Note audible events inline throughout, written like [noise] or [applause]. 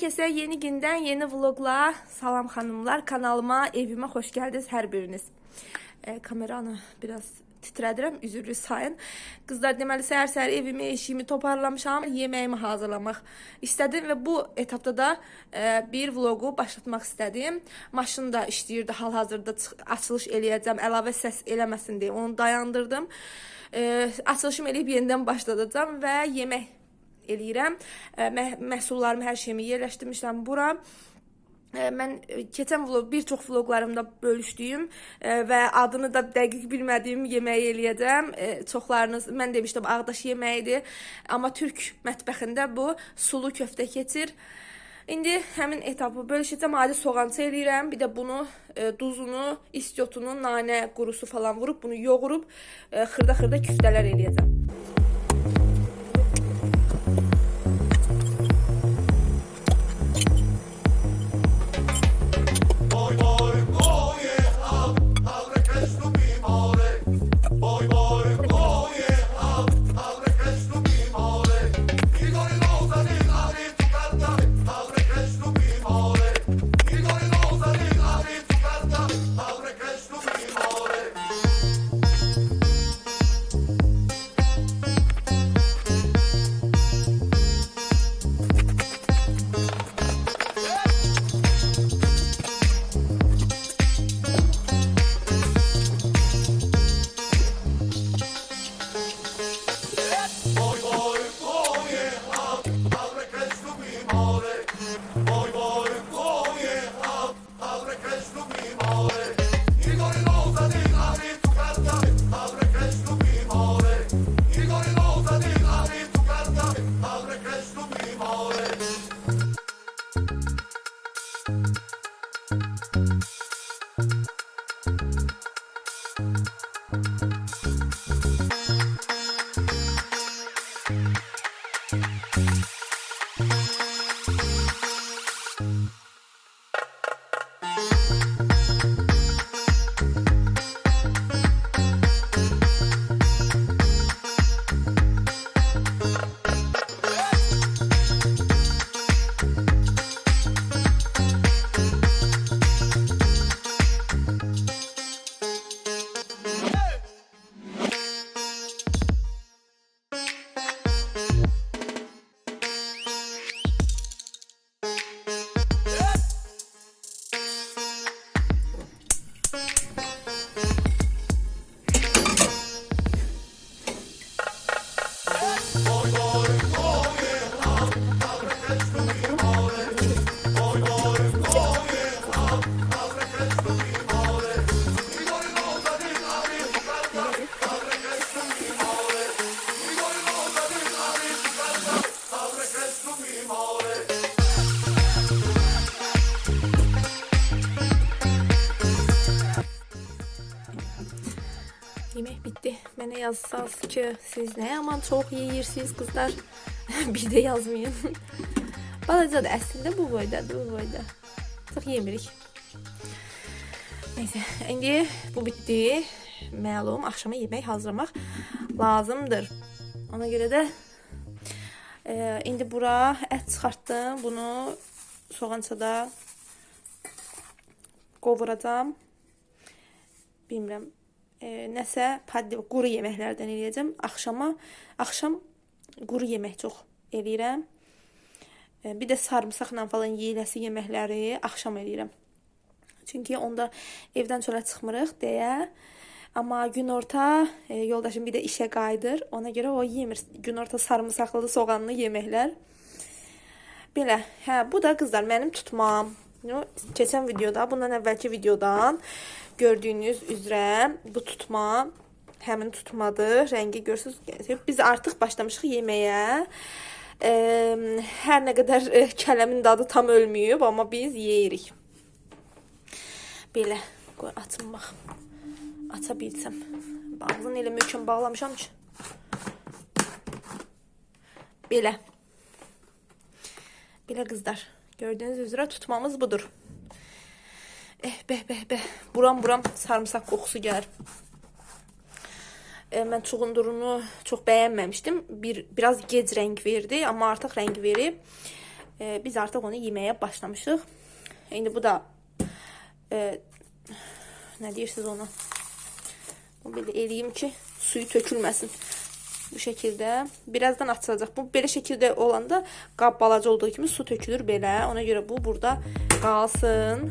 Herkese yeni günden yeni vlogla salam hanımlar. Kanalıma, evime hoş geldiniz her biriniz. E, kameranı biraz titrədirəm, üzürlü sayın. Qızlar, deməli səhər-səhər evimi, eşiyimi toparlamışam, yeməyimi hazırlamaq istədim və bu etapda da e, bir vlogu başlatmaq istədim. Maşın da işləyirdi, hal-hazırda açılış eləyəcəm, əlavə səs eləməsin deyə onu dayandırdım. E, açılışım eləyib yenidən başladacağam və yemək eləyirəm. Mə- Məhsullarımı, hər şeyimi yerləşdirmişəm bura. Mən keçən vlog, bir çox vloqlarımda bölüşdüyüm və adını da dəqiq bilmədiyim yeməyi eləyəcəm. Çoxlarınız mən demişdim Ağdaş yeməyidir, amma türk mətbəxində bu sulu köftə keçir. İndi həmin etapı bölüşəcəm. Adi soğançı eləyirəm. Bir də bunu e, duzunu, istiotunu, nanə qurusu falan vurub bunu yoğurub e, xırda-xırda küftələr eləyəcəm. Glory. Yazsaz ki, siz nə yaman çox yeyirsiniz qızlar. [laughs] bir də yazmayın. [laughs] Balacadır əslində bu boydadır, bu boyda. Çox yemirik. Neyse, indi bu bitdi. Məlum, axşama yemək hazırlamaq lazımdır. Ona görə də e, indi bura ət çıxartdım. Bunu soğançada qovuracam. Bilmirəm, nəsə paddi quru yeməklərdən eləyəcəm. Axşama axşam quru yemək çox eləyirəm. E, bir də sarımsaqla falan yeyiləsi yeməkləri axşam eləyirəm. Çünki onda evdən çölə çıxmırıq deyə. Amma günorta e, yoldaşım bir də işə qayıdır. Ona görə o yemir. Günorta sarımsaqlı, soğanlı yeməklər. Belə, hə, bu da qızlar mənim tutmam. Keçən videoda, bundan əvvəlki videodan gördüyünüz üzrə bu tutma həmin tutmadır. Rəngi görürsüz. Biz artıq başlamışıq yeməyə. E, hər nə qədər e, kələmin dadı tam ölməyib, amma biz yeyirik. Belə, qoy açım bax. Aça bilsəm. Bağlını elə möhkəm bağlamışam ki. Belə. Belə qızlar. Gördüyünüz üzrə tutmamız budur. Eh, beh, beh, beh. Buram buram sarımsaq qoxusu gəlir. E, mən çuğundurunu çox bəyənməmişdim. Bir biraz gec rəng verdi, amma artıq rəng verib. E, biz artıq onu yeməyə başlamışıq. İndi bu da e, nə deyirsiniz ona? Bunu belə eləyim ki, suyu tökülməsin. Bu şəkildə birazdan açılacaq. Bu belə şəkildə olanda qab balaca olduğu kimi su tökülür belə. Ona görə bu burada qalsın.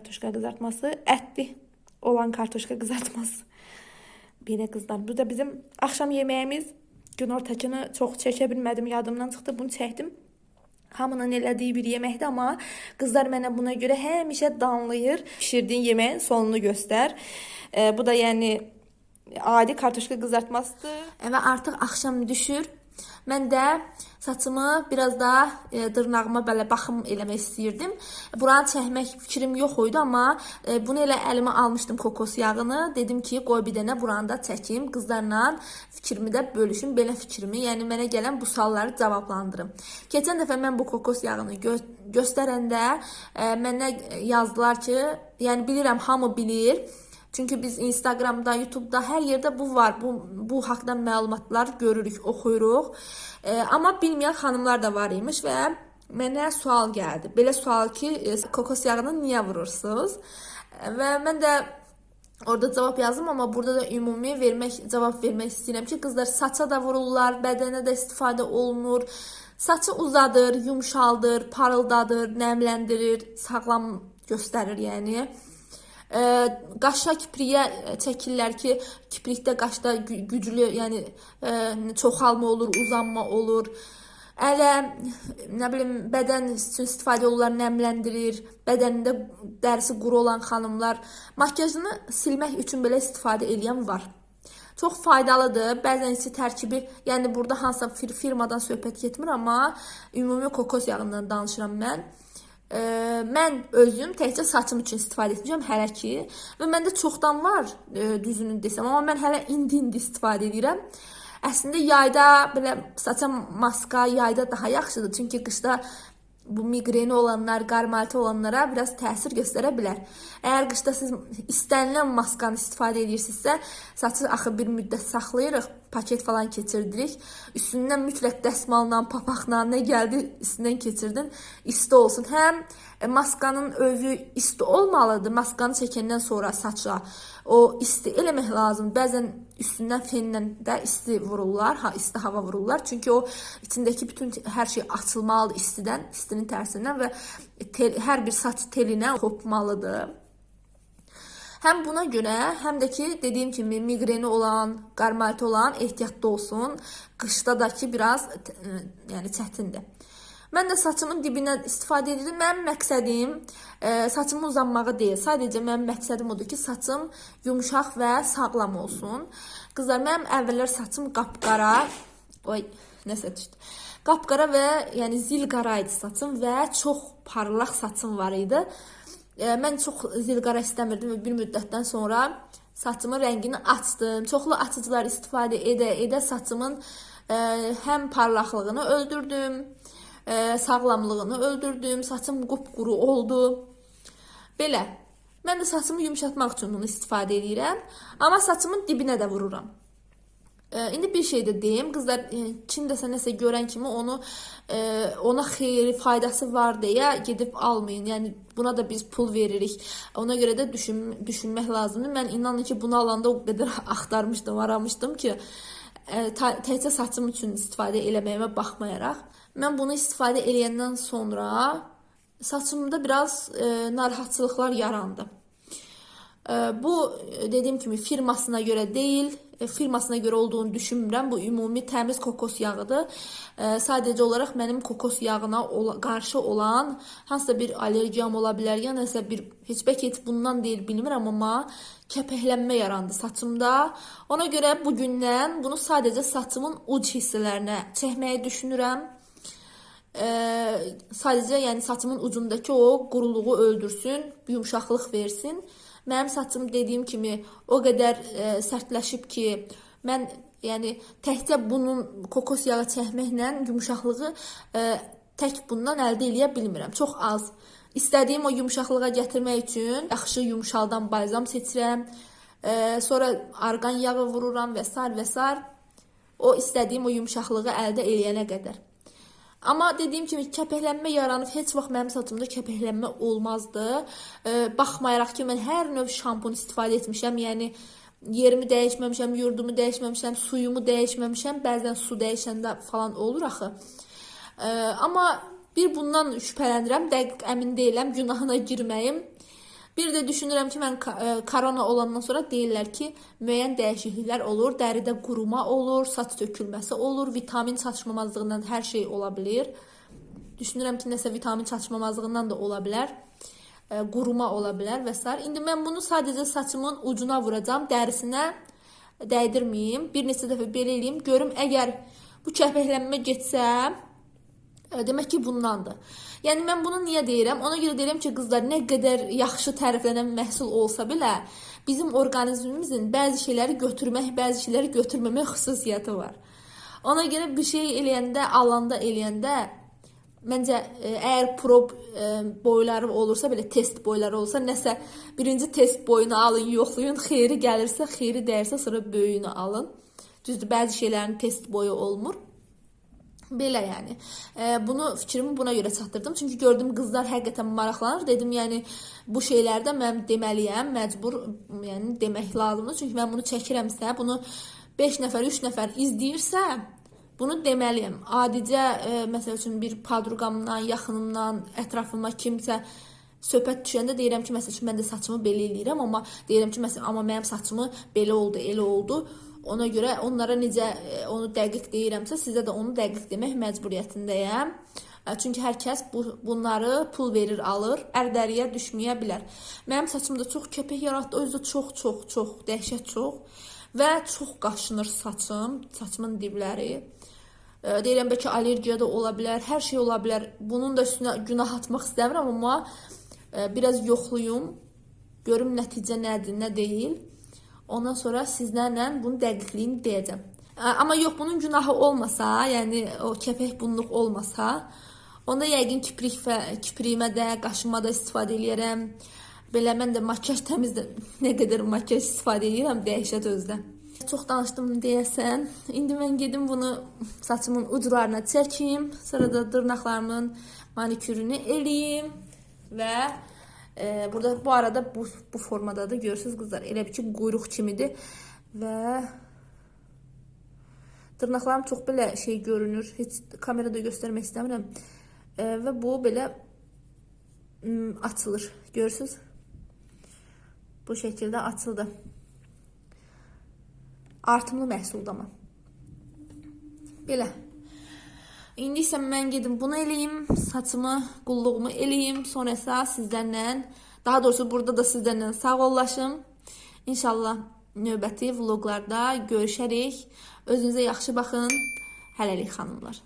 Kartoşka kızartması etli olan kartoşka kızartması. Belə qızlar. Bu da bizim axşam yeməyimiz. Günortakını çox çəkə bilmədim, yadımdan çıxdı. Bunu çəkdim. Hamının elədiyi bir yeməkdir, amma qızlar mənə buna görə həmişə danlayır. Pişirdiyin yeməyin sonunu göstər. E, bu da yəni adi kartoşka kızartmasıdır. Və artıq axşam düşür. Mən də saçımı biraz da e, dırnağıma belə baxım eləmək istirdim. Buranı çəkmək fikrim yox idi, amma e, bunu elə əlimə almışdım kokos yağını. Dedim ki, qoy bir dənə buranı da çəkim, qızlarla fikrimi də bölüşüm, belə fikrimi, yəni mənə gələn bu sualları cavablandırım. Keçən dəfə mən bu kokos yağını gö göstərəndə e, mənə yazdılar ki, yəni bilirəm hamı bilir. Çünki biz Instagramda, YouTube'da hər yerdə bu var. Bu bu haqqda məlumatlar görürük, oxuyuruq. E, amma bilməyən xanımlar da var imiş və mənə sual gəldi. Belə sual ki, e, kokos yağını niyə vurursunuz? E, Və mən də Orada cavab yazdım amma burada da ümumi vermək cavab vermək istəyirəm ki, qızlar saça da vururlar, bədənə də istifadə olunur. Saçı uzadır, yumşaldır, parıldadır, nəmləndirir, sağlam göstərir, yəni. Ə, qaşa kipriyə çəkirlər ki, kiprikdə qaşda gü- güclü, yəni çoxalma olur, uzanma olur. Ələ, nə bilim, bədən üçün istifadə olurlar, nəmləndirir. Bədənində dərisi quru olan xanımlar makiyajını silmək üçün belə istifadə edən var. Çox faydalıdır. Bəzən isə tərkibi, yəni burada hansısa fir firmadan söhbət getmir, amma ümumi kokos yağından danışıram mən. E, mən özüm təkcə saçım üçün istifadə etmişəm hələ ki və məndə çoxdan var e, düzünü desəm, amma mən hələ indi-indi istifadə edirəm. Əslində yayda belə saça maska yayda daha yaxşıdır, çünki qışda bu miqreni olanlar, qarmaltı olanlara biraz təsir göstərə bilər. Əgər qışda siz istənilən maskanı istifadə edirsinizsə, saçı axı bir müddət saxlayırıq, paket falan keçirdirik. Üstündən mütləq dəsmalla, papaqla nə gəldi, üstündən keçirdin, isti olsun. Həm e, maskanın özü isti olmalıdır. Maskanı çəkəndən sonra saça o isti eləmək lazım. Bəzən üstündən fenlə də isti vururlar, ha isti hava vururlar. Çünki o içindəki bütün hər şey açılmalıdır istidən, istinin tərsindən və tel, hər bir saç telinə kopmalıdır. Həm buna görə, həm də ki, dediyim kimi miqreni olan, qarmaltı olan ehtiyatlı olsun. Qışda da ki biraz ə, yəni çətindir. Mən də saçımın dibinə istifadə edirəm. Mənim məqsədim e, saçımın uzanmağı deyil. Sadəcə mənim məqsədim odur ki, saçım yumşaq və sağlam olsun. Qızlar, mənim əvvəllər saçım qapqara, oy, nəsə düşdü. Qapqara və yəni zil qara idi saçım və çox parlaq saçım var idi. E, mən çox zil qara istəmirdim və bir müddətdən sonra saçımın rəngini açdım. Çoxlu açıcılar istifadə edə edə saçımın e, həm parlaqlığını öldürdüm, e, sağlamlığını öldürdüm, saçım qupquru oldu. Belə. Mən də saçımı yumşatmaq üçün bunu istifadə edirəm, amma saçımın dibinə də vururam. E, indi bir şey də deyim, qızlar, e, kimdəsə nəsə görən kimi onu e, ona xeyri, faydası var deyə gedib almayın. Yəni buna da biz pul veririk. Ona görə də düşün, düşünmək lazımdır. Mən inanın ki, bunu alanda o qədər [laughs] axtarmışdım, aramışdım ki, e, təkcə saçım üçün istifadə eləməyimə baxmayaraq, mən bunu istifadə eləyəndən sonra saçımda biraz e, narahatçılıqlar yarandı. E, Bu e, dediyim kimi firmasına görə deyil, e, firmasına görə olduğunu düşünmürəm. Bu ümumi təmiz kokos yağıdır. E, Sadəcə olaraq mənim kokos yağına ola, qarşı olan hansısa bir allergiyam ola bilər, ya nəsə bir heç bəlkə bundan deyil bilmirəm, amma kəpəklənmə yarandı saçımda. Ona görə bu gündən bunu sadəcə saçımın uc hissələrinə çəkməyi düşünürəm. Ee, sadəcə yəni saçımın ucundakı o quruluğu öldürsün, yumşaqlıq versin. Mənim saçım dediyim kimi o qədər e, sərtləşib ki, mən yəni təkcə bunun kokos yağı çəkməklə yumşaqlığı e, tək bundan əldə edə bilmirəm. Çox az. İstədiyim o yumşaqlığa gətirmək üçün yaxşı yumşaldan balzam seçirəm. E, sonra arqan yağı vururam və sar. O istədiyim o yumşaqlığı əldə eləyənə qədər. Amma dediyim kimi kəpəklənmə yaranıb heç vaxt mənim saçımda kəpəklənmə olmazdı. E, baxmayaraq ki, mən hər növ şampun istifadə etmişəm. Yəni yerimi dəyişməmişəm, yurdumu dəyişməmişəm, suyumu dəyişməmişəm. Bəzən su dəyişəndə falan olur axı. E, amma bir bundan şübhələnirəm, dəqiq əmin deyiləm, günahına girməyim. Bir də düşünürəm ki, mən e, korona olandan sonra deyirlər ki, müəyyən dəyişikliklər olur, dəridə quruma olur, saç tökülməsi olur, vitamin çatışmamazlığından hər şey ola bilər. Düşünürəm ki, nəsə vitamin çatışmamazlığından da ola bilər. E, quruma ola bilər və. İndi mən bunu sadəcə saçımın ucuna vuracağam, dərisinə dəydirməyim. Bir neçə dəfə belə eləyim, görüm əgər bu kəpəklənmə getsə, E, Demək ki, bundandır. Yəni mən bunu niyə deyirəm? Ona görə deyirəm ki, qızlar nə qədər yaxşı təriflənən məhsul olsa belə, bizim orqanizmimizin bəzi şeyləri götürmək, bəzi şeyləri götürməmək xüsusiyyəti var. Ona görə bir şey eləyəndə, alanda eləyəndə məncə e, əgər prob e, boyları olursa belə test boyları olsa nəsə birinci test boyunu alın, yoxlayın, xeyri gəlirsə, xeyri dəyərsə sonra böyüyünü alın. Düzdür, bəzi şeylərin test boyu olmur. Belə yəni. E, bunu fikrimi buna görə çatdırdım. Çünki gördüm qızlar həqiqətən maraqlanır. Dedim, yəni bu şeylərdə mən deməliyəm, məcbur, yəni demək lazımdır. Çünki mən bunu çəkirəmsə, bunu 5 nəfər, 3 nəfər izləyirsə, bunu deməliyəm. Adicə e, məsəl üçün bir padruqamdan, yaxınımdan, ətrafıma kimsə söhbət düşəndə deyirəm ki, məsəl üçün mən də saçımı belə eləyirəm, amma deyirəm ki, məsələn, amma mənim saçımı belə oldu, elə oldu. Ona görə onlara necə e, onu dəqiq deyirəmsə, sizə də onu dəqiq demək məcburiyyətindəyəm. E, Çünki hər kəs bu, bunları pul verir, alır, ərdəriyə düşməyə bilər. Mənim saçımda çox kəpək yaratdı, yüzden çox, çox, çox, dəhşət çox və çox qaşınır saçım, saçımın dibləri. E, deyirəm bəlkə allergiya da ola bilər, hər şey ola bilər. Bunun da üstünə günah atmaq istəmirəm, amma biraz yoxluyum. Görüm nəticə nədir, nə deyil. Ondan sonra sizlərlə bunun dəqiqliyini deyəcəm. Amma yox, bunun günahı olmasa, yəni o kəpək bunluq olmasa, onda yəqin kiprik və kipriyimə də, qaşıma da istifadə eləyərəm. Belə mən də makiyaj təmizdə [laughs] nə qədər makiyaj istifadə edirəm, dəhşət özdə. Çox danışdım deyəsən. İndi mən gedim bunu saçımın uclarına çəkim, sonra da dırnaqlarımın manikürünü eləyim və e, burada bu arada bu bu formadadır. Görürsüz qızlar, elə bir ki quyruq kimidir və Dırnaqlarım çox belə şey görünür. Heç kamerada göstərmək istəmirəm. E, və bu belə m, açılır. Görürsüz? Bu şəkildə açıldı. Artımlı məhsuldur amma. Belə. İndi isə mən gedim bunu eləyim, saçımı, qulluğumu eləyim, sonra isə sizlərlə, daha doğrusu burada da sizlərlə sağollaşım. İnşallah növbəti vloqlarda görüşərik. Özünüzə yaxşı baxın. Hələlik xanımlar.